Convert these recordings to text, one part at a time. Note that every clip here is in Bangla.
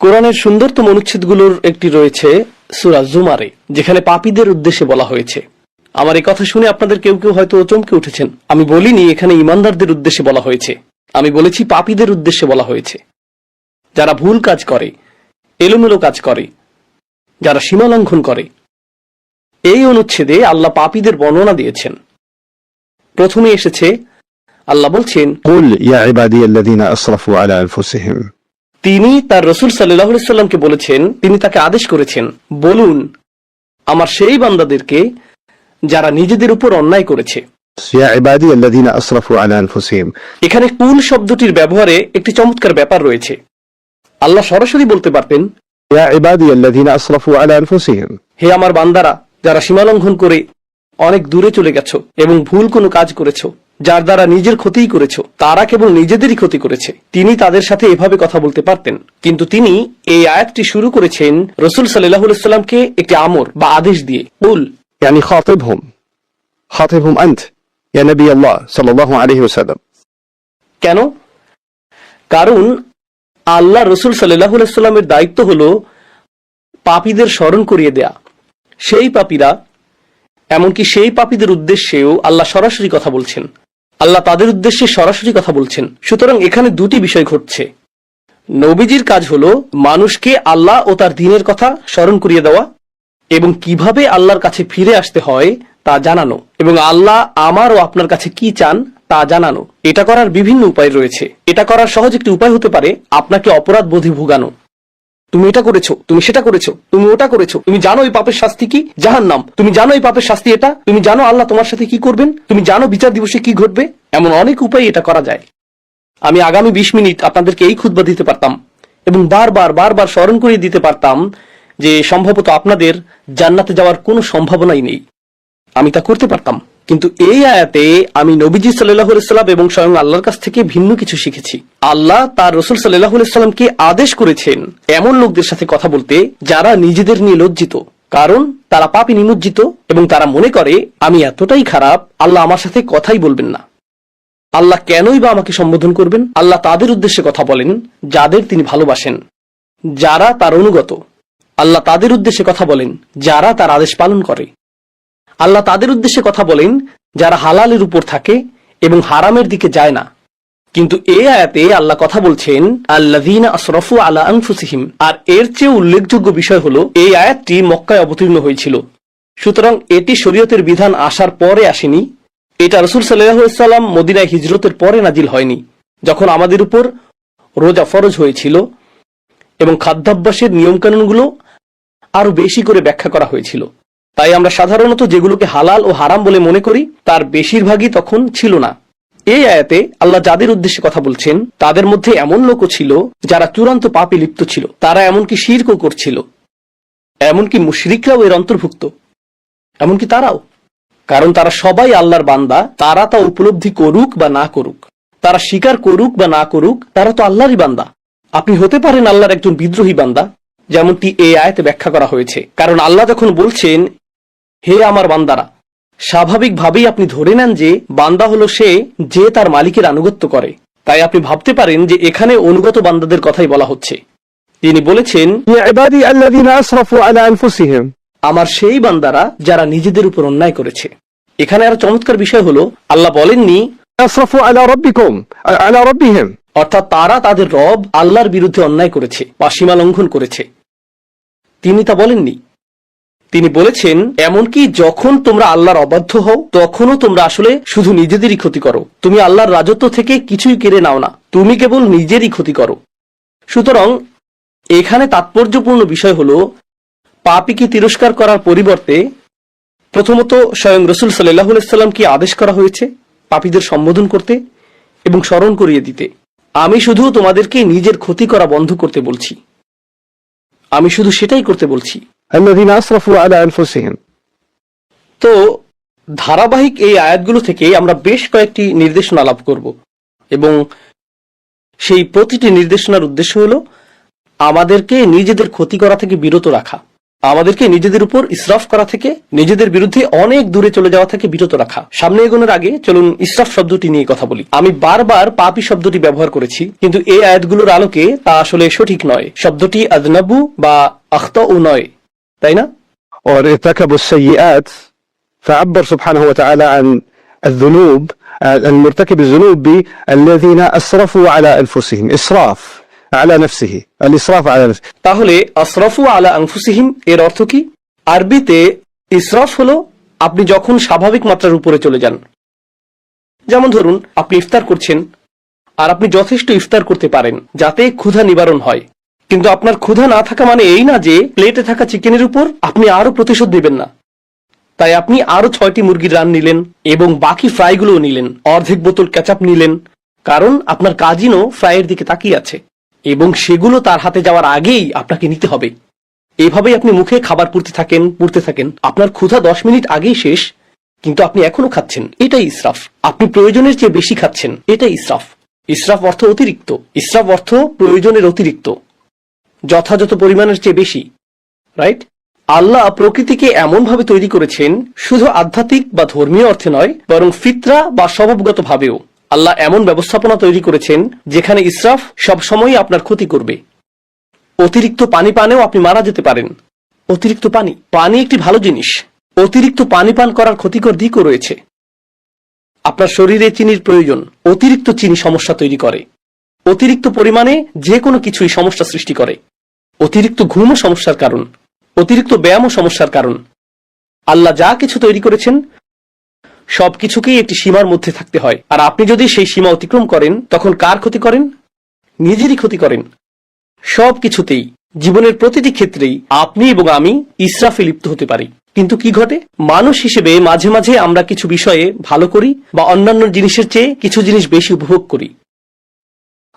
কোরআনের সুন্দরতম অনুচ্ছেদগুলোর একটি রয়েছে সুরা জুমারে যেখানে পাপীদের উদ্দেশ্যে বলা হয়েছে আমার এই কথা শুনে আপনাদের কেউ কেউ হয়তো চমকে উঠেছেন আমি বলিনি এখানে ইমানদারদের উদ্দেশ্যে বলা হয়েছে আমি বলেছি পাপীদের উদ্দেশ্যে বলা হয়েছে যারা ভুল কাজ করে এলোমেলো কাজ করে যারা সীমা লঙ্ঘন করে এই অনুচ্ছেদে আল্লাহ পাপীদের বর্ণনা দিয়েছেন প্রথমে এসেছে আল্লাহ বলছেন قل يا عبادي الذين أسرفوا على أنفسهم তিনি তার রসুল সাল্লাহামকে বলেছেন তিনি তাকে আদেশ করেছেন বলুন আমার সেই বান্দাদেরকে যারা নিজেদের উপর অন্যায় করেছে। এখানে কুল শব্দটির ব্যবহারে একটি চমৎকার ব্যাপার রয়েছে। আল্লাহ সরাসরি বলতে পারতেন হে আমার বান্দারা যারা সীমালঙ্ঘন করে অনেক দূরে চলে গেছো এবং ভুল কোনো কাজ করেছো যার দ্বারা নিজের ক্ষতিই করেছো তারা কেবল নিজেদেরই ক্ষতি করেছে তিনি তাদের সাথে এভাবে কথা বলতে পারতেন কিন্তু তিনি এই আয়াতটি শুরু করেছেন রসুল সাল্লাহ সাল্লামকে একটি আমর বা আদেশ দিয়ে উল يعني خاطبهم خاطبهم أنت يا نبي الله صلى الله عليه وسلم কেন কারণ আল্লাহ রসুল সাল্লাহ সাল্লামের দায়িত্ব হল পাপীদের স্মরণ করিয়ে দেয়া সেই পাপীরা এমনকি সেই পাপীদের উদ্দেশ্যেও আল্লাহ সরাসরি কথা বলছেন। আল্লাহ তাদের উদ্দেশ্যে সরাসরি কথা বলছেন। সুতরাং এখানে দুটি বিষয় ঘটছে। নবীজির কাজ হল মানুষকে আল্লাহ ও তার দিনের কথা স্মরণ করিয়ে দেওয়া এবং কীভাবে আল্লাহর কাছে ফিরে আসতে হয় তা জানানো এবং আল্লাহ আমার ও আপনার কাছে কি চান তা জানানো। এটা করার বিভিন্ন উপায় রয়েছে। এটা করার সহজ একটি উপায় হতে পারে আপনাকে অপরাধ বোধি ভুগানো। তুমি এটা করেছ, তুমি সেটা করেছ, তুমি ওটা করেছ, তুমি জানো এই পাপের শাস্তি কি? জাহান নাম তুমি জানো এই পাপের শাস্তি এটা? তুমি জানো আল্লাহ তোমার সাথে কি করবেন? তুমি জানো বিচার দিবসে কি ঘটবে? এমন অনেক উপায় এটা করা যায়। আমি আগামী বিশ মিনিট আপনাদেরকে এই খুদ্া দিতে পারতাম এবং বারবার বারবার স্মরণ করিয়ে দিতে পারতাম যে সম্ভবত আপনাদের জান্নাতে যাওয়ার কোনো সম্ভাবনাই নেই। আমি তা করতে পারতাম। কিন্তু এই আয়াতে আমি নবীজি সাল্লাহ সাল্লাম এবং স্বয়ং আল্লাহর কাছ থেকে ভিন্ন কিছু শিখেছি। আল্লাহ তার রসুল সাল্লাহ সাল্লামকে আদেশ করেছেন এমন লোকদের সাথে কথা বলতে যারা নিজেদের নিয়ে লজ্জিত। কারণ তারা পাপি নিমজ্জিত এবং তারা মনে করে, আমি এতটাই খারাপ, আল্লাহ আমার সাথে কথাই বলবেন না। আল্লাহ কেনই বা আমাকে সম্বোধন করবেন? আল্লাহ তাদের উদ্দেশ্যে কথা বলেন, যাদের তিনি ভালোবাসেন। যারা তার অনুগত। আল্লাহ তাদের উদ্দেশ্যে কথা বলেন, যারা তার আদেশ পালন করে। আল্লাহ তাদের উদ্দেশ্যে কথা বলেন, যারা হালালের উপর থাকে এবং হারামের দিকে যায় না। কিন্তু এই আয়াতে আল্লাহ কথা বলছেন আল্লাহিনা আসরফু আলা আনফুসিহিম। আর এর চেয়ে উল্লেখযোগ্য বিষয় হলো, এই আয়াতটি মক্কায় অবতীর্ণ হয়েছিল। সুতরাং এটি শরীয়তের বিধান আসার পরে আসেনি। এটা রসুল সাল্লাম মদিনায় হিজরতের পরে নাজিল হয়নি, যখন আমাদের উপর রোজা ফরজ হয়েছিল এবং খাদ্যাভ্যাসের নিয়মকানুনগুলো আরও বেশি করে ব্যাখ্যা করা হয়েছিল। তাই আমরা সাধারণত যেগুলোকে হালাল ও হারাম বলে মনে করি, তার বেশিরভাগই তখন ছিল না। এই আয়াতে আল্লাহ যাদের উদ্দেশ্যে কথা বলছেন, তাদের মধ্যে এমন লোকও ছিল যারা চূড়ান্ত পাপে লিপ্ত ছিল। তারা এমনকি শিরকও করছিল। এমনকি মুশরিকরাও এর অন্তর্ভুক্ত। এমনকি তারাও। কারণ তারা সবাই আল্লাহর বান্দা, তারা তা উপলব্ধি করুক বা না করুক। তারা স্বীকার করুক বা না করুক, তারা তো আল্লাহরই বান্দা। আপনি হতে পারেন আল্লাহর একজন বিদ্রোহী বান্দা, যেমনটি এই আয়াতে ব্যাখ্যা করা হয়েছে। কারণ আল্লাহ যখন বলছেন হে আমার বান্দারা স্বাভাবিকভাবেই আপনি ধরে নেন যে বান্দা হলো সে যে তার মালিকের আনুগত্য করে। তাই আপনি ভাবতে পারেন যে এখানে অনুগত বান্দাদের কথাই বলা হচ্ছে। তিনি বলেছেন আমার সেই বান্দারা যারা নিজেদের উপর অন্যায় করেছে। এখানে আর চমৎকার বিষয় হলো আল্লাহ বলেননি অর্থাৎ তারা তাদের রব আল্লাহর বিরুদ্ধে অন্যায় করেছে বা সীমা লঙ্ঘন করেছে। তিনি তা বলেননি তিনি বলেছেন, এমনকি যখন তোমরা আল্লাহর অবাধ্য হও, তখনও তোমরা আসলে শুধু নিজেদেরই ক্ষতি করো। তুমি আল্লাহর রাজত্ব থেকে কিছুই কেড়ে নাও না। তুমি কেবল নিজেরই ক্ষতি করো। সুতরাং, এখানে তাৎপর্যপূর্ণ বিষয় হলো, পাপিকে তিরস্কার করার পরিবর্তে প্রথমত স্বয়ং রসুল সাল্লাহ সাল্লামকে আদেশ করা হয়েছে পাপীদের সম্বোধন করতে এবং স্মরণ করিয়ে দিতে? আমি শুধু তোমাদেরকে নিজের ক্ষতি করা বন্ধ করতে বলছি। আমি শুধু সেটাই করতে বলছি। তো ধারাবাহিক এই আয়াতগুলো থেকে আমরা বেশ কয়েকটি নির্দেশনা লাভ করব। এবং সেই প্রতিটি নির্দেশনার উদ্দেশ্য হল আমাদেরকে নিজেদের ক্ষতি করা থেকে বিরত রাখা। আমাদেরকে নিজেদের উপর ইসরাফ করা থেকে নিজেদের বিরুদ্ধে অনেক দূরে চলে যাওয়া থেকে বিরত রাখা সামনে এগোনোর আগে চলুন ইসরাফ শব্দটি নিয়ে কথা বলি আমি বারবার পাপি শব্দটি ব্যবহার করেছি কিন্তু এই আয়াতগুলোর আলোকে তা আসলে সঠিক নয় শব্দটি আদনাবু বা আখতা নয় তাই না और ارتكبوا السيئات فعبر سبحانه وتعالى عن الذنوب آه، المرتكب الذنوب بالذين أسرفوا على أنفسهم إسراف আলা নফসিহি, আল ইসরাফ আলা নফসি তাহলে আসরাফু আলা এর অর্থ কি? আরবিতে ইসরাফ হলো আপনি যখন স্বাভাবিক মাত্রার উপরে চলে যান। যেমন ধরুন, আপনি ইফতার করছেন আর আপনি যথেষ্ট ইফতার করতে পারেন, যাতে ক্ষুধা নিবারণ হয়। কিন্তু আপনার ক্ষুধা না থাকা মানে এই না যে, প্লেটে থাকা চিকেনের উপর আপনি আরও প্রতিশোধ নেবেন না। তাই আপনি আরও ছয়টি মুরগির রান নিলেন এবং বাকি ফ্রাইগুলোও নিলেন। অর্ধেক বোতল ক্যাচাপ নিলেন, কারণ আপনার কাজিনও ফ্রাইয়ের দিকে তাকিয়ে আছে। এবং সেগুলো তার হাতে যাওয়ার আগেই আপনাকে নিতে হবে। এভাবেই আপনি মুখে খাবার পুড়তে থাকেন পুড়তে থাকেন। আপনার ক্ষুধা দশ মিনিট আগেই শেষ, কিন্তু আপনি এখনও খাচ্ছেন। এটাই ইসরাফ। আপনি প্রয়োজনের চেয়ে বেশি খাচ্ছেন। এটাই ইসরাফ। ইসরাফ অর্থ অতিরিক্ত। ইসরাফ অর্থ প্রয়োজনের অতিরিক্ত। যথাযথ পরিমাণের চেয়ে বেশি। রাইট আল্লাহ প্রকৃতিকে এমনভাবে তৈরি করেছেন, শুধু আধ্যাত্মিক বা ধর্মীয় অর্থে নয়, বরং ফিতরা বা স্বভাবগত ভাবেও আল্লাহ এমন ব্যবস্থাপনা তৈরি করেছেন যেখানে ইসরাফ সবসময়ই আপনার ক্ষতি করবে। অতিরিক্ত পানি পানেও আপনি মারা যেতে পারেন। অতিরিক্ত পানি পানি একটি ভালো জিনিস। অতিরিক্ত পানি পান করার ক্ষতিকর দিকও রয়েছে। আপনার শরীরে চিনির প্রয়োজন, অতিরিক্ত চিনি সমস্যা তৈরি করে। অতিরিক্ত পরিমাণে যে কোনো কিছুই সমস্যা সৃষ্টি করে। অতিরিক্ত ঘুমও সমস্যার কারণ, অতিরিক্ত ব্যায়ামও সমস্যার কারণ। আল্লাহ যা কিছু তৈরি করেছেন সবকিছুকেই একটি সীমার মধ্যে থাকতে হয়। আর আপনি যদি সেই সীমা অতিক্রম করেন, তখন কার ক্ষতি করেন? নিজেরই ক্ষতি করেন। সব কিছুতেই জীবনের প্রতিটি ক্ষেত্রেই আপনি এবং আমি ইসরাফে লিপ্ত হতে পারি। কিন্তু কি ঘটে? মানুষ হিসেবে মাঝে মাঝে আমরা কিছু বিষয়ে ভালো করি বা অন্যান্য জিনিসের চেয়ে কিছু জিনিস বেশি উপভোগ করি।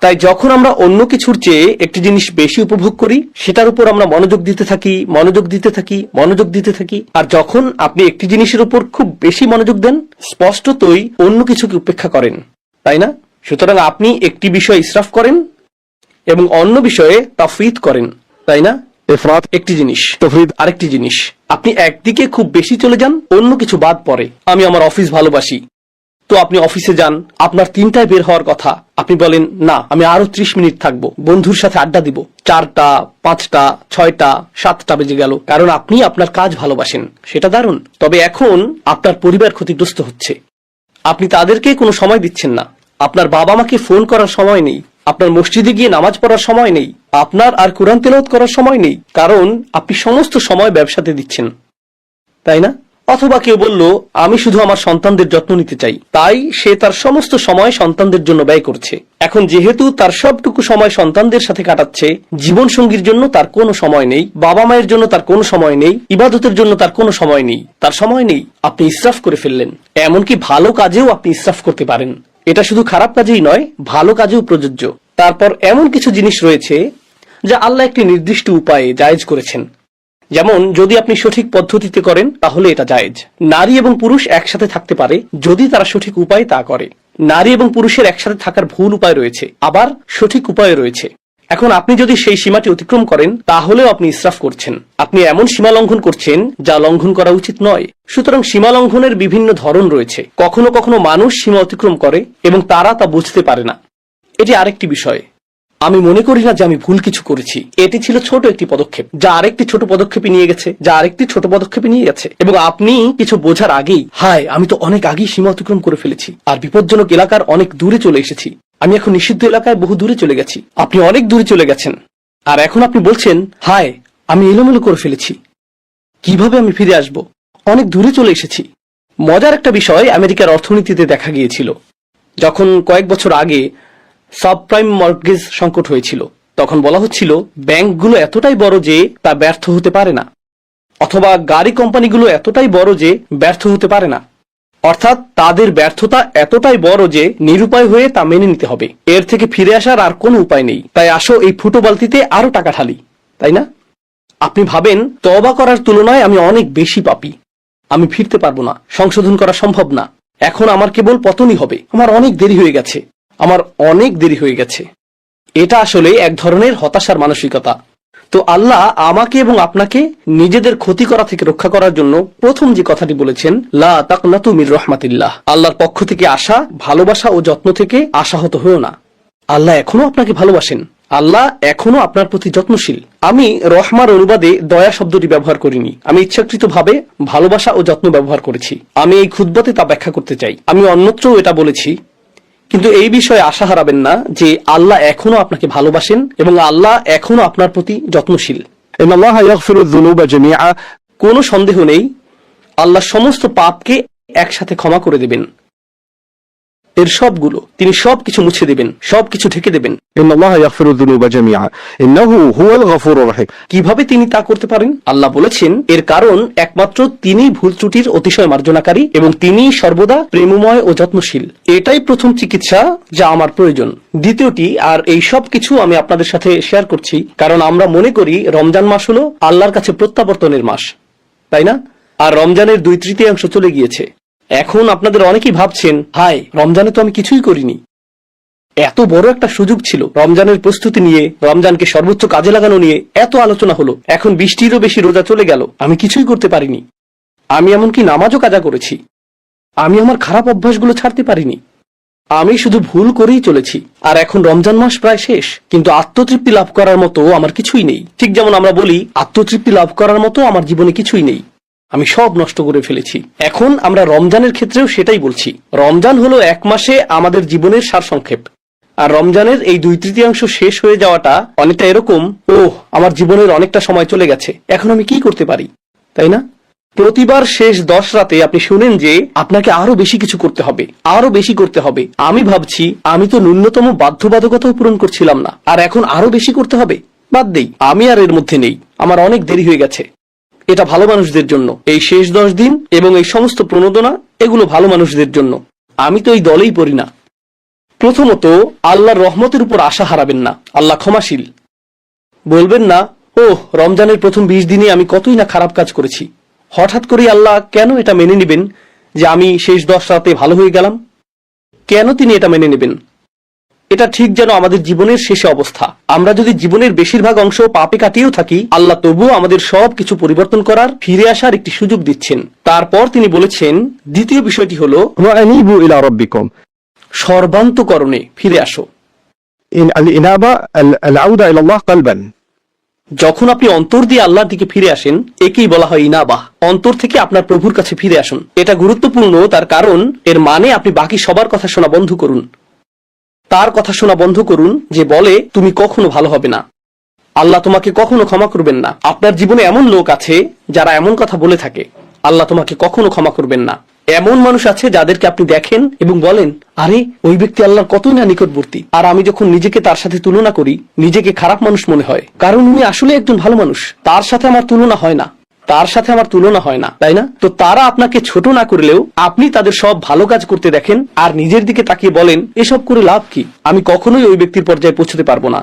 তাই যখন আমরা অন্য কিছুর চেয়ে একটি জিনিস বেশি উপভোগ করি সেটার উপর আমরা মনোযোগ দিতে থাকি মনোযোগ দিতে থাকি মনোযোগ দিতে থাকি। আর যখন আপনি একটি জিনিসের উপর খুব বেশি মনোযোগ দেন স্পষ্টতই অন্য কিছুকে উপেক্ষা করেন। তাই না? সুতরাং আপনি একটি বিষয় ইসরাফ করেন এবং অন্য বিষয়ে তাফরিদ করেন। তাই না? এফরাত একটি জিনিস। তফরিদ। আরেকটি জিনিস। আপনি একদিকে খুব বেশি চলে যান অন্য কিছু বাদ পড়ে। আমি আমার অফিস ভালোবাসি। তো আপনি অফিসে যান, আপনার তিনটায় বের হওয়ার কথা। আপনি বলেন, না, আমি আরও ত্রিশ মিনিট থাকব, বন্ধুর সাথে আড্ডা দিব। চারটা, পাঁচটা, ছয়টা, সাতটা বেজে গেল, কারণ আপনি আপনার কাজ ভালোবাসেন। সেটা দারুণ। তবে এখন আপনার পরিবার ক্ষতিগ্রস্ত হচ্ছে। আপনি তাদেরকে কোনো সময় দিচ্ছেন না। আপনার বাবা মাকে ফোন করার সময় নেই। আপনার মসজিদে গিয়ে নামাজ পড়ার সময় নেই। আপনার আর কোরআন তেলাওয়াত করার সময় নেই। কারণ আপনি সমস্ত সময় ব্যবসাতে দিচ্ছেন। তাই না? অথবা কেউ বলল, আমি শুধু আমার সন্তানদের যত্ন নিতে চাই। তাই সে তার সমস্ত সময় সন্তানদের জন্য ব্যয় করছে। এখন যেহেতু তার সবটুকু সময় সন্তানদের সাথে কাটাচ্ছে জীবন সঙ্গীর জন্য তার কোনো সময় নেই, বাবা মায়ের জন্য তার কোনো সময় নেই, ইবাদতের জন্য তার কোনো সময় নেই, তার সময় নেই, আপনি ইসরাফ করে ফেললেন। এমনকি ভালো কাজেও আপনি ইসরাফ করতে পারেন। এটা শুধু খারাপ কাজেই নয়, ভালো কাজেও প্রযোজ্য। তারপর এমন কিছু জিনিস রয়েছে, যা আল্লাহ একটি নির্দিষ্ট উপায়ে জায়েজ করেছেন। যেমন, যদি আপনি সঠিক পদ্ধতিতে করেন, তাহলে এটা জায়েজ। নারী এবং পুরুষ একসাথে থাকতে পারে, যদি তারা সঠিক উপায়ে তা করে। নারী এবং পুরুষের একসাথে থাকার ভুল উপায় রয়েছে, আবার সঠিক উপায় রয়েছে। এখন আপনি যদি সেই সীমাটি অতিক্রম করেন, তাহলেও আপনি ইসরাফ করছেন। আপনি এমন সীমা লঙ্ঘন করছেন, যা লঙ্ঘন করা উচিত নয়। সুতরাং সীমা লঙ্ঘনের বিভিন্ন ধরন রয়েছে। কখনো কখনো মানুষ সীমা অতিক্রম করে, এবং তারা তা বুঝতে পারে না। এটি আরেকটি বিষয়। আমি মনে করি না যে আমি ভুল কিছু করেছি। এটি ছিল ছোট একটি পদক্ষেপ, যা আরেকটি ছোট পদক্ষেপে নিয়ে গেছে, যা আরেকটি ছোট পদক্ষেপে নিয়ে গেছে। এবং আপনি কিছু বোঝার আগেই, হায়, আমি তো অনেক আগেই সীমা অতিক্রম করে ফেলেছি, আর বিপজ্জনক এলাকার অনেক দূরে চলে এসেছি। আমি এখন নিষিদ্ধ এলাকায় বহু দূরে চলে গেছি। আপনি অনেক দূরে চলে গেছেন। আর এখন আপনি বলছেন, হায়, আমি এলোমেলো করে ফেলেছি। কীভাবে আমি ফিরে আসব? অনেক দূরে চলে এসেছি। মজার একটা বিষয় আমেরিকার অর্থনীতিতে দেখা গিয়েছিল। যখন কয়েক বছর আগে সাবপ্রাইম মর্টগেজ সংকট হয়েছিল। তখন বলা হচ্ছিল, ব্যাংকগুলো এতটাই বড় যে তা ব্যর্থ হতে পারে না। অথবা গাড়ি কোম্পানিগুলো এতটাই বড় যে ব্যর্থ হতে পারে না। অর্থাৎ তাদের ব্যর্থতা এতটাই বড় যে নিরুপায় হয়ে তা মেনে নিতে হবে। এর থেকে ফিরে আসার আর কোনো উপায় নেই। তাই আসো এই ফুটো বালতিতে আরও টাকা ঢালি। তাই না? আপনি ভাবেন তবা করার তুলনায় আমি অনেক বেশি পাপি। আমি ফিরতে পারব না। সংশোধন করা সম্ভব না। এখন আমার কেবল পতনই হবে। আমার অনেক দেরি হয়ে গেছে। আমার অনেক দেরি হয়ে গেছে। এটা আসলে এক ধরনের হতাশার মানসিকতা। তো আল্লাহ আমাকে এবং আপনাকে নিজেদের ক্ষতি করা থেকে রক্ষা করার জন্য প্রথম যে কথাটি বলেছেন, লা তাকনাতু মির রহমাতিল্লাহ। আল্লাহর পক্ষ থেকে আসা, ভালোবাসা ও যত্ন থেকে আশাহত হয়েও না। আল্লাহ এখনও আপনাকে ভালোবাসেন। আল্লাহ এখনও আপনার প্রতি যত্নশীল। আমি রহমার অনুবাদে দয়া শব্দটি ব্যবহার করিনি। আমি ইচ্ছাকৃতভাবে ভালোবাসা ও যত্ন ব্যবহার করেছি। আমি এই ক্ষুদ্রতে তা ব্যাখ্যা করতে চাই। আমি অন্যত্রও এটা বলেছি কিন্তু এই বিষয়ে আশা হারাবেন না যে আল্লাহ এখনও আপনাকে ভালোবাসেন এবং আল্লাহ এখনও আপনার প্রতি যত্নশীল। কোনো সন্দেহ নেই আল্লাহ সমস্ত পাপকে একসাথে ক্ষমা করে দেবেন। এর সবগুলো তিনি সবকিছু মুছে দেবেন সবকিছু ঢেকে দেবেন। কীভাবে তিনি তা করতে পারেন? আল্লাহ বলেছেন এর কারণ একমাত্র তিনি ভুল ত্রুটির অতিশয় মার্জনাকারী এবং তিনি সর্বদা প্রেমময় ও যত্নশীল। এটাই প্রথম চিকিৎসা যা আমার প্রয়োজন। দ্বিতীয়টি আর এই সব কিছু আমি আপনাদের সাথে শেয়ার করছি কারণ আমরা মনে করি রমজান মাস হলো আল্লাহর কাছে প্রত্যাবর্তনের মাস। তাই না? আর রমজানের দুই তৃতীয়াংশ চলে গিয়েছে। এখন আপনাদের অনেকেই ভাবছেন হাই রমজানে তো আমি কিছুই করিনি। এত বড় একটা সুযোগ ছিল। রমজানের প্রস্তুতি নিয়ে, রমজানকে সর্বোচ্চ কাজে লাগানো নিয়ে এত আলোচনা হলো। এখন বৃষ্টিরও বেশি রোজা চলে গেল। আমি কিছুই করতে পারিনি। আমি এমনকি নামাজও কাজা করেছি। আমি আমার খারাপ অভ্যাসগুলো ছাড়তে পারিনি। আমি শুধু ভুল করেই চলেছি। আর এখন রমজান মাস প্রায় শেষ। কিন্তু আত্মতৃপ্তি লাভ করার মতো আমার কিছুই নেই। ঠিক যেমন আমরা বলি, আত্মতৃপ্তি লাভ করার মতো আমার জীবনে কিছুই নেই। আমি সব নষ্ট করে ফেলেছি। এখন আমরা রমজানের ক্ষেত্রেও সেটাই বলছি। রমজান হলো এক মাসে আমাদের জীবনের সারসংক্ষেপ। আর রমজানের এই দুই তৃতীয়াংশ শেষ হয়ে যাওয়াটা অনেকটা এরকম ও আমার জীবনের অনেকটা সময় চলে গেছে, এখন আমি কি করতে পারি? তাই না? প্রতিবার শেষ দশ রাতে আপনি শুনেন যে আপনাকে আরও বেশি কিছু করতে হবে, আরও বেশি করতে হবে। আমি ভাবছি, আমি তো ন্যূনতম বাধ্যবাধকতাও পূরণ করছিলাম না, আর এখন আরও বেশি করতে হবে? বাদ দেই, আমি আর এর মধ্যে নেই, আমার অনেক দেরি হয়ে গেছে। এটা ভালো মানুষদের জন্য। এই শেষ দশ দিন এবং এই সমস্ত প্রণোদনা, এগুলো ভালো মানুষদের জন্য। আমি তো এই দলেই পড়ি না। প্রথমত, আল্লাহর রহমতের উপর আশা হারাবেন না। আল্লাহ ক্ষমাশীল। বলবেন না ও রমজানের প্রথম বিশ দিনে আমি কতই না খারাপ কাজ করেছি। হঠাৎ করে আল্লাহ কেন এটা মেনে নেবেন যে আমি শেষ দশ রাতে ভালো হয়ে গেলাম? কেন তিনি এটা মেনে নেবেন? এটা ঠিক যেন আমাদের জীবনের শেষে অবস্থা। আমরা যদি জীবনের বেশিরভাগ অংশ পাপে কাটিয়েও থাকি আল্লাহ তবুও আমাদের সব কিছু পরিবর্তন করার ফিরে আসার একটি সুযোগ দিচ্ছেন। তারপর তিনি বলেছেন দ্বিতীয় বিষয়টি হল সর্বান্তকরণে ফিরে আসো। যখন আপনি অন্তর দিয়ে আল্লাহর দিকে ফিরে আসেন একেই বলা হয় ইনাবাহ অন্তর থেকে আপনার প্রভুর কাছে ফিরে আসুন। এটা গুরুত্বপূর্ণ তার কারণ এর মানে আপনি বাকি সবার কথা শোনা বন্ধ করুন। তার কথা শোনা বন্ধ করুন যে বলে, তুমি কখনো ভালো হবে না। আল্লাহ তোমাকে কখনো ক্ষমা করবেন না। আপনার জীবনে এমন লোক আছে যারা এমন কথা বলে থাকে, আল্লাহ তোমাকে কখনো ক্ষমা করবেন না। এমন মানুষ আছে যাদেরকে আপনি দেখেন এবং বলেন, আরে, ওই ব্যক্তি আল্লাহর কতই না নিকটবর্তী। আর আমি যখন নিজেকে তার সাথে তুলনা করি, নিজেকে খারাপ মানুষ মনে হয়। কারণ উনি আসলে একজন ভালো মানুষ, তার সাথে আমার তুলনা হয় না। তার সাথে আমার তুলনা হয় না, তাই না? তো তারা আপনাকে ছোট না করলেও আপনি তাদের সব ভালো কাজ করতে দেখেন আর নিজের দিকে তাকিয়ে বলেন, এসব করে লাভ কি? আমি কখনোই ওই ব্যক্তির পর্যায়ে পৌঁছতে পারব না।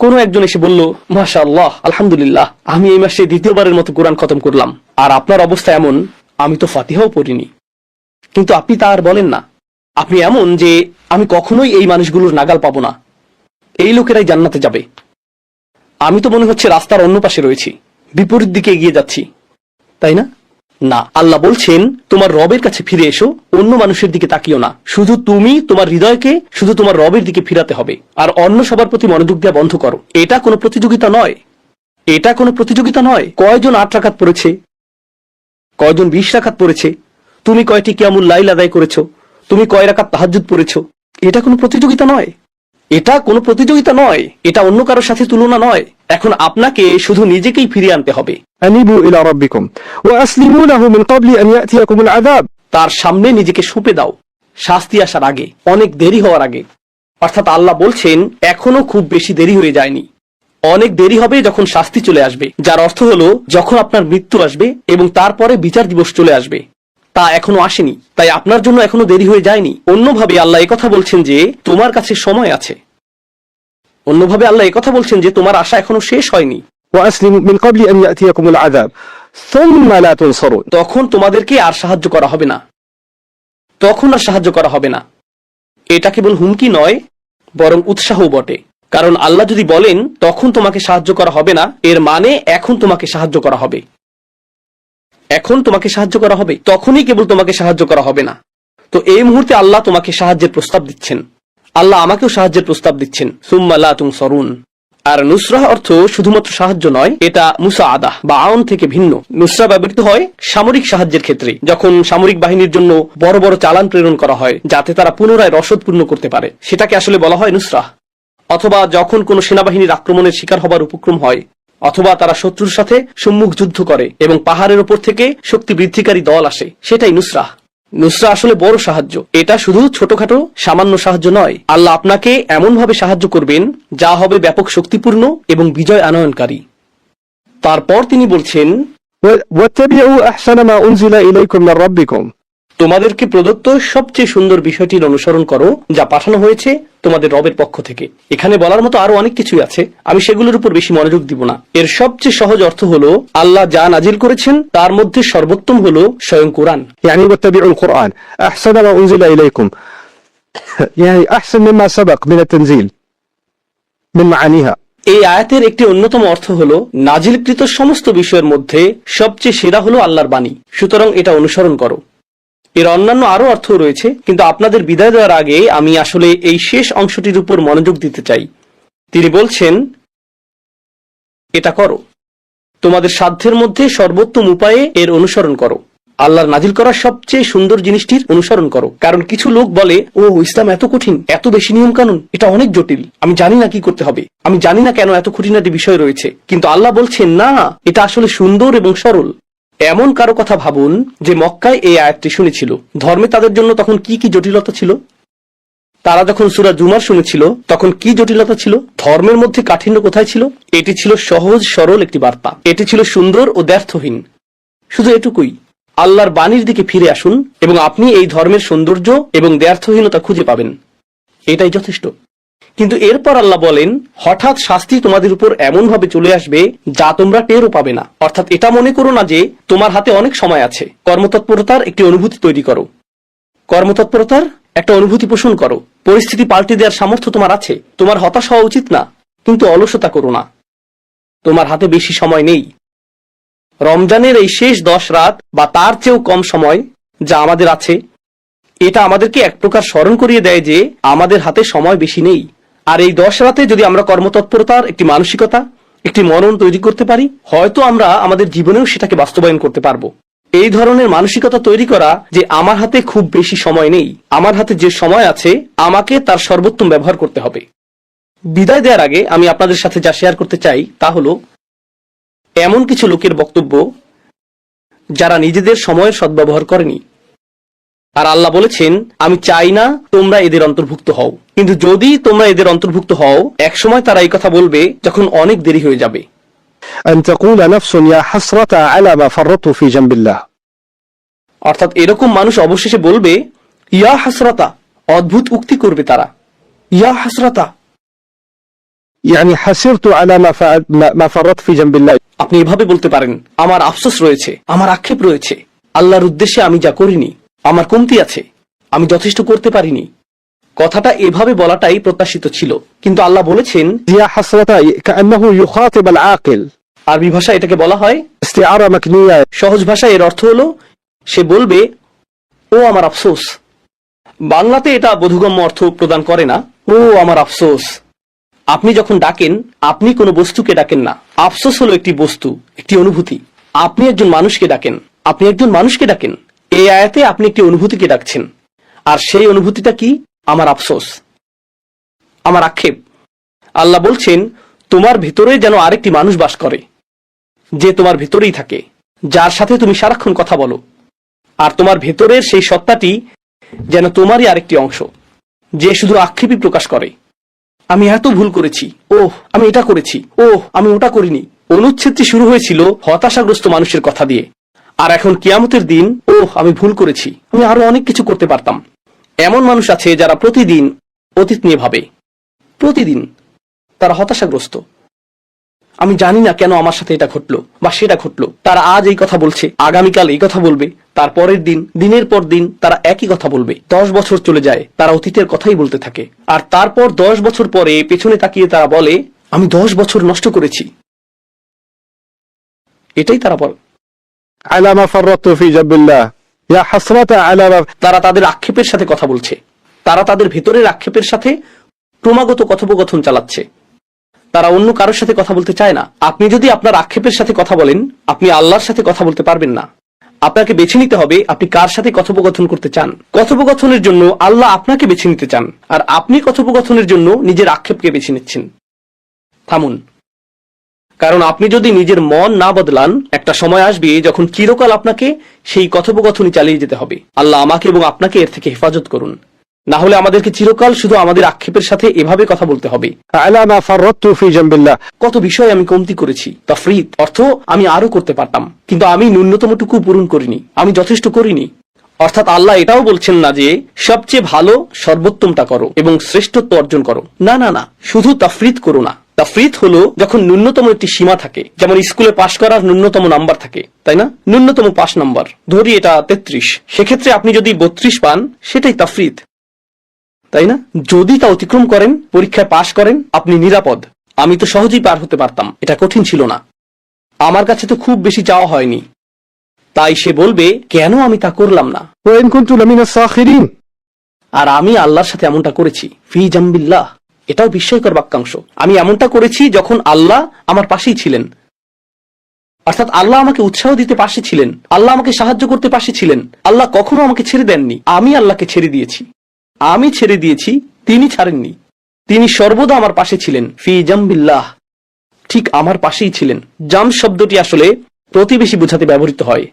কোনো একজন এসে বলল মাশা আল্লাহ আলহামদুলিল্লাহ, আমি এই মাসে দ্বিতীয়বারের মতো কোরআন খতম করলাম। আর আপনার অবস্থা এমন, আমি তো ফাতিহাও পড়িনি। কিন্তু আপনি তা আর বলেন না। আপনি এমন যে আমি কখনোই এই মানুষগুলোর নাগাল পাবো না। এই লোকেরাই জান্নাতে যাবে। আমি তো মনে হচ্ছে রাস্তার অন্য পাশে রয়েছি। বিপরীত দিকে এগিয়ে যাচ্ছি। তাই না? না, আল্লাহ বলছেন, তোমার রবের কাছে ফিরে এসো, অন্য মানুষের দিকে তাকিও না। শুধু তুমি তোমার হৃদয়কে, শুধু তোমার রবের দিকে ফিরাতে হবে। আর অন্য সবার প্রতি মনোযোগ দেওয়া বন্ধ করো। এটা কোনো প্রতিযোগিতা নয়। এটা কোনো প্রতিযোগিতা নয়। কয়জন আট রাখাত পড়েছে? কয়জন বিশ রাখাত পড়েছে? তুমি কয়টি কিয়ামুল লাইল আদায় করেছ? তুমি কয় রাখাত তাহাজুদ পড়েছো? এটা কোনো প্রতিযোগিতা নয়। এটা কোনো প্রতিযোগিতা নয়। এটা অন্য কারোর সাথে তুলনা নয়। এখন আপনাকে শুধু নিজেকেই ফিরিয়ে আনতে হবে। তার সামনে নিজেকে সুপে দাও। শাস্তি আসার আগে অনেক দেরি হওয়ার আগে। অর্থাৎ আল্লাহ বলছেন এখনও খুব বেশি দেরি হয়ে যায়নি। অনেক দেরি হবে যখন শাস্তি চলে আসবে যার অর্থ হলো যখন আপনার মৃত্যু আসবে এবং তারপরে বিচার দিবস চলে আসবে। তা এখনও আসেনি তাই আপনার জন্য এখনও দেরি হয়ে যায়নি। অন্যভাবে আল্লাহ কথা বলছেন যে তোমার কাছে সময় আছে। অন্যভাবে আল্লাহ এই কথা বলছেন যে তোমার আশা এখনও শেষ হয়নি। তখন তোমাদেরকে আর সাহায্য করা হবে না। তখন আর সাহায্য করা হবে না। এটা কেবল হুমকি নয় বরং উৎসাহ বটে। কারণ আল্লাহ যদি বলেন তখন তোমাকে সাহায্য করা হবে না এর মানে এখন তোমাকে সাহায্য করা হবে। এখন তোমাকে সাহায্য করা হবে তখনই কেবল তোমাকে সাহায্য করা হবে না। তো এই মুহূর্তে আল্লাহ তোমাকে সাহায্যের প্রস্তাব দিচ্ছেন। আল্লাহ আমাকেও সাহায্যের প্রস্তাব দিচ্ছেন। সুম্মাল্লা তুম সরুন আর নুসরাহ অর্থ শুধুমাত্র সাহায্য নয়, এটা মুসা আদাহ বা আউন থেকে ভিন্ন। নুসরা ব্যবহৃত হয় সামরিক সাহায্যের ক্ষেত্রে, যখন সামরিক বাহিনীর জন্য বড় বড় চালান প্রেরণ করা হয়, যাতে তারা পুনরায় রসদ পূর্ণ করতে পারে। সেটাকে আসলে বলা হয় নুসরাহ। অথবা যখন কোনো সেনাবাহিনীর আক্রমণের শিকার হবার উপক্রম হয়, অথবা তারা শত্রুর সাথে সম্মুখ যুদ্ধ করে এবং পাহাড়ের উপর থেকে শক্তি বৃদ্ধিকারী দল আসে, সেটাই নুসরাহ। নুসরা আসলে বড় সাহায্য এটা শুধু ছোটখাটো সামান্য সাহায্য নয় আল্লাহ আপনাকে এমন ভাবে সাহায্য করবেন যা হবে ব্যাপক শক্তিপূর্ণ এবং বিজয় আনয়নকারী তারপর তিনি বলছেন و- واتبعوا أحسن ما أنزل إليكم من ربكم তোমাদেরকে প্রদত্ত সবচেয়ে সুন্দর বিষয়টির অনুসরণ করো যা পাঠানো হয়েছে তোমাদের রবের পক্ষ থেকে এখানে বলার মতো আরো অনেক কিছুই আছে আমি সেগুলোর উপর বেশি মনোযোগ দিব না এর সবচেয়ে সহজ অর্থ হলো আল্লাহ যা নাজিল করেছেন তার মধ্যে সর্বোত্তম হলো স্বয়ং কোরআন يعني واتبعوا القرآن أحسن ما أنزل إليكم يعني أحسن مما سبق من التنزيل من معانيها এই আয়াতের একটি অন্যতম অর্থ হলো নাজিলকৃত সমস্ত বিষয়ের মধ্যে সবচেয়ে সেরা হলো আল্লাহর বাণী সুতরাং এটা অনুসরণ করো এর অন্যান্য আরও অর্থ রয়েছে, কিন্তু আপনাদের বিদায় দেওয়ার আগে আমি আসলে এই শেষ অংশটির উপর মনোযোগ দিতে চাই। তিনি বলছেন, এটা করো। তোমাদের সাধ্যের মধ্যে সর্বোত্তম উপায়ে এর অনুসরণ করো। আল্লাহর নাজিল করা সবচেয়ে সুন্দর জিনিসটির অনুসরণ করো। কারণ কিছু লোক বলে ও ইসলাম এত কঠিন, এত বেশি নিয়ম কানুন এটা অনেক জটিল। আমি জানি না কি করতে হবে। আমি জানি না কেন এত খুঁটিনাটি বিষয় রয়েছে কিন্তু আল্লাহ বলছেন, না, এটা আসলে সুন্দর এবং সরল। এমন কারও কথা ভাবুন যে মক্কায় এই আয়াতটি শুনেছিল। ধর্মে তাদের জন্য তখন কি কি জটিলতা ছিল? তারা যখন সুরা জুমার শুনেছিল তখন কি জটিলতা ছিল? ধর্মের মধ্যে কাঠিন্য কোথায় ছিল? এটি ছিল সহজ, সরল একটি বার্তা। এটি ছিল সুন্দর ও দ্ব্যর্থহীন শুধু এটুকুই, আল্লাহর বাণীর দিকে ফিরে আসুন এবং আপনি এই ধর্মের সৌন্দর্য এবং দ্ব্যর্থহীনতা খুঁজে পাবেন। এটাই যথেষ্ট। কিন্তু এরপর আল্লাহ বলেন, হঠাৎ শাস্তি তোমাদের উপর এমন ভাবে চলে আসবে যা তোমরা টেরও পাবে না। অর্থাৎ এটা মনে করো না যে তোমার হাতে অনেক সময় আছে। কর্মতৎপরতার একটি অনুভূতি তৈরি করো। কর্মতৎপরতার একটা অনুভূতি পোষণ করো। পরিস্থিতি পাল্টে দেওয়ার সামর্থ্য তোমার আছে। তোমার হতাশ হওয়া উচিত না, কিন্তু অলসতা করো না। তোমার হাতে বেশি সময় নেই। রমজানের এই শেষ দশ রাত বা তার চেয়েও কম সময় যা আমাদের আছে এটা আমাদেরকে এক প্রকার স্মরণ করিয়ে দেয় যে আমাদের হাতে সময় বেশি নেই। আর এই দশ রাতে যদি আমরা কর্মতৎপরতার একটি মানসিকতা, একটি মনন তৈরি করতে পারি, হয়তো আমরা আমাদের জীবনেও সেটাকে বাস্তবায়ন করতে পারব। এই ধরনের মানসিকতা তৈরি করা যে আমার হাতে খুব বেশি সময় নেই, আমার হাতে যে সময় আছে, আমাকে তার সর্বোত্তম ব্যবহার করতে হবে। বিদায় দেওয়ার আগে আমি আপনাদের সাথে যা শেয়ার করতে চাই তা হলো, এমন কিছু লোকের বক্তব্য যারা নিজেদের সময়ের সদ্ব্যবহার করেনি। আর আল্লাহ বলেছেন আমি চাই না তোমরা এদের অন্তর্ভুক্ত হও কিন্তু যদি তোমরা এদের অন্তর্ভুক্ত হও একসময় তারা এই কথা বলবে যখন অনেক দেরি হয়ে যাবে أن تقول نفس يا حسرة على ما فرطت في جنب الله অর্থাৎ এরকম মানুষ অবশেষে বলবে ইয়া হাসরাতা অদ্ভুত উক্তি করবে তারা ইয়া হাসরাতা يعني حسرت على ما, فعل ما ما فرطت في جنب الله আপনি এভাবে বলতে পারেন আমার আফসোস রয়েছে আমার আক্ষেপ রয়েছে আল্লাহর উদ্দেশ্যে আমি যা করিনি আমার কমতি আছে আমি যথেষ্ট করতে পারিনি। কথাটা এভাবে বলাটাই প্রত্যাশিত ছিল কিন্তু আল্লাহ বলেছেন আরবি ভাষা এটাকে বলা হয় সহজ ভাষায় এর অর্থ হলো সে বলবে ও আমার আফসোস। বাংলাতে এটা বোধগম্য অর্থ প্রদান করে না ও আমার আফসোস। আপনি যখন ডাকেন আপনি কোনো বস্তুকে ডাকেন না। আফসোস হলো একটি বস্তু একটি অনুভূতি। আপনি একজন মানুষকে ডাকেন আপনি একজন মানুষকে ডাকেন। এই আয়াতে আপনি একটি অনুভূতিকে ডাকছেন। আর সেই অনুভূতিটা কি? আমার আফসোস। আমার আক্ষেপ। আল্লাহ বলছেন, তোমার ভিতরে যেন আরেকটি মানুষ বাস করে, যে তোমার ভেতরেই থাকে, যার সাথে তুমি সারাক্ষণ কথা বলো। আর তোমার ভেতরের সেই সত্তাটি যেন তোমারই আরেকটি অংশ, যে শুধু আক্ষেপই প্রকাশ করে। আমি এত ভুল করেছি। ওহ, আমি এটা করেছি। ওহ, আমি ওটা করিনি। অনুচ্ছেদটি শুরু হয়েছিল হতাশাগ্রস্ত মানুষের কথা দিয়ে। আর এখন কিয়ামতের দিন, ওহ, আমি ভুল করেছি। আমি আরও অনেক কিছু করতে পারতাম। এমন মানুষ আছে যারা প্রতিদিন অতীত নিয়ে ভাবে। প্রতিদিন তারা হতাশাগ্রস্ত। আমি জানি না কেন আমার সাথে এটা ঘটলো বা সেটা ঘটলো। তারা আজ এই কথা বলছে, আগামীকাল এই কথা বলবে তারপরের দিন, দিনের পর দিন তারা একই কথা বলবে। দশ বছর চলে যায়, তারা অতীতের কথাই বলতে থাকে। আর তারপর দশ বছর পরে পেছনে তাকিয়ে তারা বলে, আমি দশ বছর নষ্ট করেছি। এটাই তারা বলে আলামা জাবিল্লাহ ইয়া হাসরাতা আলামা তারা তাদের আক্ষেপের সাথে কথা বলছে। তারা তাদের ভেতরের আক্ষেপের সাথে ক্রমাগত কথোপকথন চালাচ্ছে। তারা অন্য কারোর সাথে কথা বলতে চায় না। আপনি যদি আপনার আক্ষেপের সাথে কথা বলেন, আপনি আল্লাহর সাথে কথা বলতে পারবেন না। আপনাকে বেছে নিতে হবে আপনি কার সাথে কথোপকথন করতে চান। কথোপকথনের জন্য আল্লাহ আপনাকে বেছে নিতে চান। আর আপনি কথোপকথনের জন্য নিজের আক্ষেপকে বেছে নিচ্ছেন। থামুন। কারণ আপনি যদি নিজের মন না বদলান একটা সময় আসবে যখন চিরকাল আপনাকে সেই কথোপকথনই চালিয়ে যেতে হবে। আল্লাহ আমাকে এবং আপনাকে এর থেকে হেফাজত করুন। না হলে আমাদেরকে চিরকাল শুধু আমাদের আক্ষেপের সাথে এভাবে কথা বলতে হবে। কত বিষয় আমি কমতি করেছি। তাফরিদ অর্থ আমি আরও করতে পারতাম। কিন্তু আমি ন্যূনতম টুকু পূরণ করিনি। আমি যথেষ্ট করিনি। অর্থাৎ আল্লাহ এটাও বলছেন না যে সবচেয়ে ভালো সর্বোত্তমটা করো এবং শ্রেষ্ঠত্ব অর্জন করো। না না না শুধু তাফরিত করো না। তাফরিদ হলো যখন ন্যূনতম একটি সীমা থাকে যেমন স্কুলে পাশ করার ন্যূনতম নাম্বার থাকে তাই না? ন্যূনতম পাশ নাম্বার। ধরি এটা তেত্রিশ। সেক্ষেত্রে আপনি যদি বত্রিশ পান সেটাই তাফরিদ। তাই না? যদি তা অতিক্রম করেন পরীক্ষায় পাশ করেন আপনি নিরাপদ। আমি তো সহজেই পার হতে পারতাম এটা কঠিন ছিল না। আমার কাছে তো খুব বেশি চাওয়া হয়নি। তাই সে বলবে কেন আমি তা করলাম না? আর আমি আল্লাহর সাথে এমনটা করেছি ফি জাম্বিল্লাহ। এটাও বিস্ময়কর বাক্যাংশ। আমি এমনটা করেছি যখন আল্লাহ আমার পাশেই ছিলেন। অর্থাৎ আল্লাহ আমাকে উৎসাহ দিতে পাশে ছিলেন। আল্লাহ আমাকে সাহায্য করতে পাশে ছিলেন। আল্লাহ কখনো আমাকে ছেড়ে দেননি। আমি আল্লাহকে ছেড়ে দিয়েছি। আমি ছেড়ে দিয়েছি তিনি ছাড়েননি। তিনি সর্বদা আমার পাশে ছিলেন। ফি জাম্বিল্লাহ। ঠিক আমার পাশেই ছিলেন। জাম শব্দটি আসলে প্রতিবেশী বোঝাতে ব্যবহৃত হয়।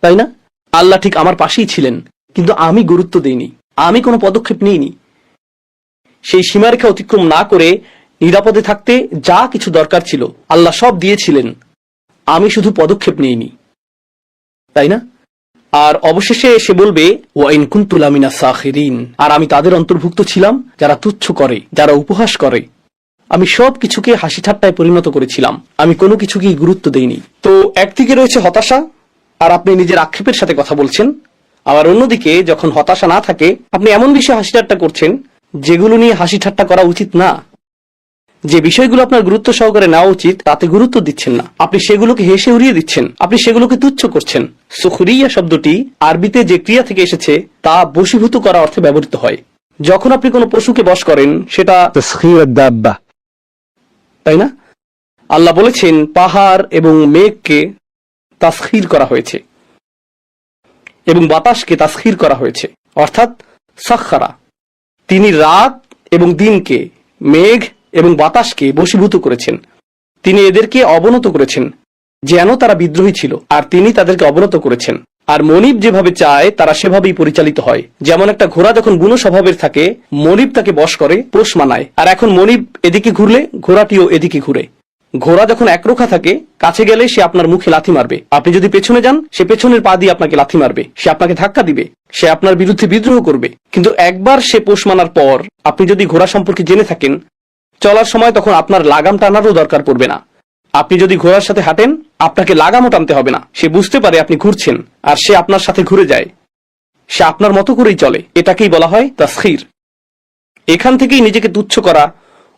তাই না? আল্লাহ ঠিক আমার পাশেই ছিলেন। কিন্তু আমি গুরুত্ব দিইনি। আমি কোনো পদক্ষেপ নিইনি। সেই সীমারেখা অতিক্রম না করে নিরাপদে থাকতে যা কিছু দরকার ছিল, আল্লাহ সব দিয়েছিলেন। আমি শুধু পদক্ষেপ নিইনি। তাই না? আর অবশেষে সে বলবে, ওয়াইন আর আমি তাদের অন্তর্ভুক্ত ছিলাম, যারা তুচ্ছ করে, যারা উপহাস করে। আমি সব কিছুকে হাসি ঠাট্টায় পরিণত করেছিলাম। আমি কোনো কিছুকেই গুরুত্ব দেইনি। তো একদিকে রয়েছে হতাশা, আর আপনি নিজের আক্ষেপের সাথে কথা বলছেন। আবার অন্যদিকে যখন হতাশা না থাকে আপনি এমন বিষয়ে হাসি ঠাট্টা করছেন যেগুলো নিয়ে হাসি ঠাট্টা করা উচিত না। যে বিষয়গুলো আপনার গুরুত্ব সহকারে নেওয়া উচিত তাতে গুরুত্ব দিচ্ছেন না। আপনি সেগুলোকে হেসে উড়িয়ে দিচ্ছেন। আপনি সেগুলোকে তুচ্ছ করছেন। সুখরিয়া শব্দটি আরবিতে যে ক্রিয়া থেকে এসেছে তা বশীভূত করা অর্থে ব্যবহৃত হয়। যখন আপনি কোনো পশুকে বশ করেন সেটা তাই না? আল্লাহ বলেছেন পাহাড় এবং মেঘকে তাস্কির করা হয়েছে। এবং বাতাসকে তাসখির করা হয়েছে, অর্থাৎ সাক্ষারা। তিনি রাত এবং দিনকে, মেঘ এবং বাতাসকে বশীভূত করেছেন। তিনি এদেরকে অবনত করেছেন, যেন তারা বিদ্রোহী ছিল, আর তিনি তাদেরকে অবনত করেছেন। আর মনিব যেভাবে চায়, তারা সেভাবেই পরিচালিত হয়। যেমন একটা ঘোড়া যখন বুনো স্বভাবের থাকে, মনিব তাকে বশ করে পোষ মানায়। আর এখন মনিব এদিকে ঘুরলে, ঘোড়াটিও এদিকে ঘুরে। ঘোড়া যখন একরোখা থাকে, কাছে গেলে সে আপনার মুখে লাথি মারবে। আপনি যদি পেছনে যান, সে পেছনের পা দিয়ে আপনাকে লাথি মারবে। সে আপনাকে ধাক্কা দিবে। সে আপনার বিরুদ্ধে বিদ্রোহ করবে। কিন্তু একবার সে পোষ মানার পর, আপনি যদি ঘোড়া সম্পর্কে জেনে থাকেন, চলার সময় তখন আপনার লাগাম টানারও দরকার পড়বে না। আপনি যদি ঘোড়ার সাথে হাঁটেন, আপনাকে লাগামও টানতে হবে না। সে বুঝতে পারে আপনি ঘুরছেন, আর সে আপনার সাথে ঘুরে যায়। সে আপনার মতো করেই চলে। এটাকেই বলা হয় তাসখির। এখান থেকেই নিজেকে তুচ্ছ করা,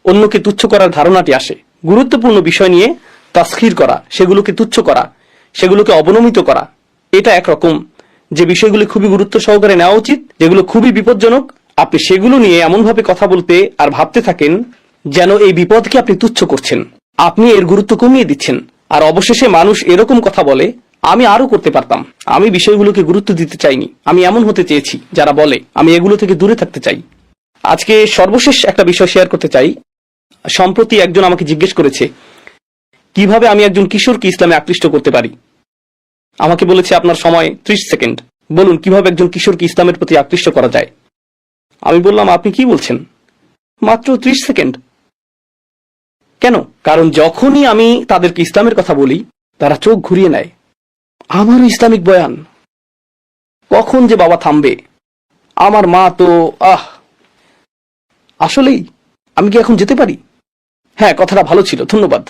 অন্যকে তুচ্ছ করার ধারণাটি আসে। গুরুত্বপূর্ণ বিষয় নিয়ে তাসখির করা, সেগুলোকে তুচ্ছ করা, সেগুলোকে অবনমিত করা, এটা একরকম। যে বিষয়গুলি খুবই গুরুত্ব সহকারে নেওয়া উচিত, যেগুলো খুবই বিপজ্জনক, আপনি সেগুলো নিয়ে এমনভাবে কথা বলতে আর ভাবতে থাকেন যেন এই বিপদকে আপনি তুচ্ছ করছেন। আপনি এর গুরুত্ব কমিয়ে দিচ্ছেন, আর অবশেষে মানুষ এরকম কথা বলে, আমি আরও করতে পারতাম। আমি বিষয়গুলোকে গুরুত্ব দিতে চাইনি, আমি এমন হতে চেয়েছি যারা বলে, আমি এগুলো থেকে দূরে থাকতে চাই। আজকে সর্বশেষ একটা বিষয় শেয়ার করতে চাই সম্প্রতি একজন আমাকে জিজ্ঞেস করেছে, কীভাবে আমি একজন কিশোরকে ইসলামে আকৃষ্ট করতে পারি? আমাকে বলেছে, আপনার সময় ত্রিশ সেকেন্ড। বলুন, কীভাবে একজন কিশোরকে ইসলামের প্রতি আকৃষ্ট করা যায়? আমি বললাম, আপনি কি বলছেন? মাত্র ত্রিশ সেকেন্ড। কেন? কারণ যখনই আমি তাদেরকে ইসলামের কথা বলি, তারা চোখ ঘুরিয়ে নেয়। আমারও ইসলামিক বয়ান, কখন যে বাবা থামবে? আমার মা তো, আহ! আসলেই, আমি কি এখন যেতে পারি? হ্যাঁ কথাটা ভালো ছিল, ধন্যবাদ।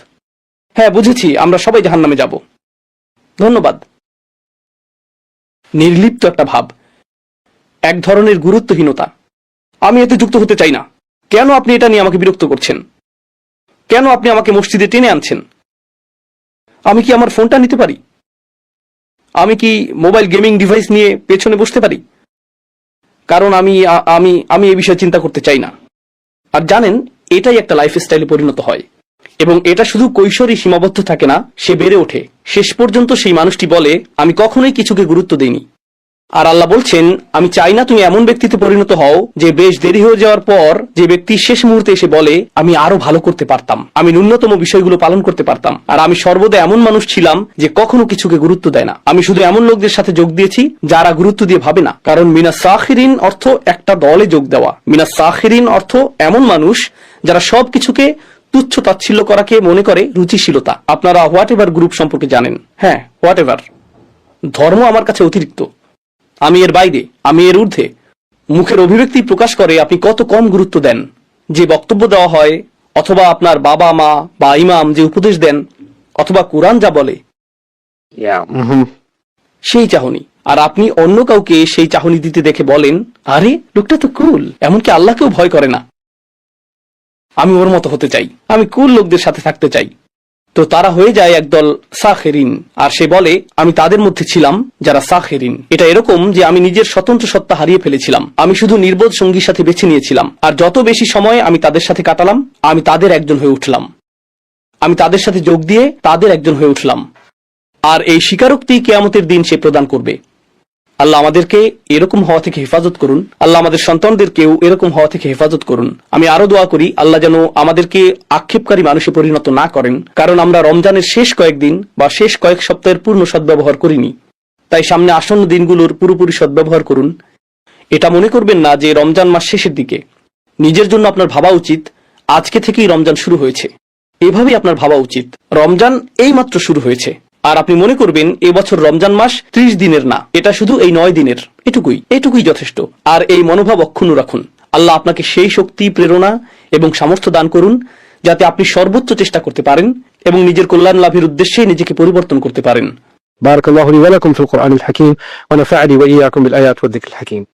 হ্যাঁ বুঝেছি, আমরা সবাই জাহান নামে যাব। ধন্যবাদ। নির্লিপ্ত একটা ভাব, এক ধরনের গুরুত্বহীনতা। আমি এতে যুক্ত হতে চাই না। কেন আপনি এটা নিয়ে আমাকে বিরক্ত করছেন? কেন আপনি আমাকে মসজিদে টেনে আনছেন? আমি কি আমার ফোনটা নিতে পারি? আমি কি মোবাইল গেমিং ডিভাইস নিয়ে পেছনে বসতে পারি? কারণ আমি আমি আমি এই বিষয়ে চিন্তা করতে চাই না। আর জানেন এটাই একটা লাইফ স্টাইলে পরিণত হয়। এবং এটা শুধু কৈশোরই সীমাবদ্ধ থাকে না, সে বেড়ে ওঠে। শেষ পর্যন্ত সেই মানুষটি বলে, আমি কখনোই কিছুকে গুরুত্ব দিইনি। আর আল্লাহ বলছেন, আমি চাই না তুমি এমন ব্যক্তিতে পরিণত হও, যে বেশ দেরি হয়ে যাওয়ার পর যে ব্যক্তি শেষ মুহূর্তে এসে বলে, আমি আরও ভালো করতে পারতাম, আমি ন্যূনতম বিষয়গুলো পালন করতে পারতাম, আর আমি সর্বদা এমন মানুষ ছিলাম যে কখনো কিছুকে গুরুত্ব দেয় না। আমি শুধু এমন লোকদের সাথে যোগ দিয়েছি, যারা গুরুত্ব দিয়ে ভাবে না। কারণ মিনা সাখিরিন অর্থ একটা দলে যোগ দেওয়া। মিনা সাখিরিন অর্থ এমন মানুষ যারা সবকিছুকে তুচ্ছ তাচ্ছিল্য করাকে মনে করে রুচিশীলতা। আপনারা হোয়াট এভার গ্রুপ সম্পর্কে জানেন। হ্যাঁ হোয়াট এভার ধর্ম আমার কাছে অতিরিক্ত। আমি এর বাইরে আমি এর ঊর্ধ্বে। মুখের অভিব্যক্তি প্রকাশ করে আপনি কত কম গুরুত্ব দেন। যে বক্তব্য দেওয়া হয় অথবা আপনার বাবা মা বা ইমাম যে উপদেশ দেন অথবা কোরআন যা বলে. সেই চাহনি। আর আপনি অন্য কাউকে সেই চাহনি দিতে দেখে বলেন আরে লোকটা তো কুল এমনকি আল্লাহকেও ভয় করে না। আমি ওর মতো হতে চাই। আমি কুল লোকদের সাথে থাকতে চাই। তো তারা হয়ে যায় একদল সাখেরিন। আর সে বলে, আমি তাদের মধ্যে ছিলাম যারা সাখেরিন। এটা এরকম যে আমি নিজের স্বতন্ত্র সত্তা হারিয়ে ফেলেছিলাম। আমি শুধু নির্বোধ সঙ্গীর সাথে বেছে নিয়েছিলাম। আর যত বেশি সময় আমি তাদের সাথে কাটালাম, আমি তাদের একজন হয়ে উঠলাম। আমি তাদের সাথে যোগ দিয়ে তাদের একজন হয়ে উঠলাম। আর এই স্বীকারোক্তি কেয়ামতের দিন সে প্রদান করবে। আল্লাহ আমাদেরকে এরকম হওয়া থেকে হেফাজত করুন। আল্লাহ আমাদের সন্তানদেরকেও এরকম হওয়া থেকে হেফাজত করুন। আমি আরও দোয়া করি, আল্লাহ যেন আমাদেরকে আক্ষেপকারী মানুষে পরিণত না করেন, কারণ আমরা রমজানের শেষ কয়েকদিন বা শেষ কয়েক সপ্তাহের পূর্ণ সদ্ব্যবহার করিনি। তাই সামনে আসন্ন দিনগুলোর পুরোপুরি সদ্ব্যবহার করুন। এটা মনে করবেন না যে রমজান মাস শেষের দিকে। নিজের জন্য আপনার ভাবা উচিত, আজকে থেকেই রমজান শুরু হয়েছে। এভাবেই আপনার ভাবা উচিত। রমজান এই মাত্র শুরু হয়েছে। আর আপনি মনে করবেন এবছর রমজান মাস ত্রিশ দিনের না এটা শুধু এই নয় দিনের এটুকুই এটুকুই যথেষ্ট আর এই মনোভাব অক্ষুণ্ণ রাখুন আল্লাহ আপনাকে সেই শক্তি প্রেরণা এবং সামর্থ্য দান করুন যাতে আপনি সর্বোচ্চ চেষ্টা করতে পারেন এবং নিজের কল্যাণ লাভের উদ্দেশ্যে নিজেকে পরিবর্তন করতে পারেন بارك الله لي ولكم في القرآن الحكيم ونفعني وإياكم بالآيات والذكر الحكيم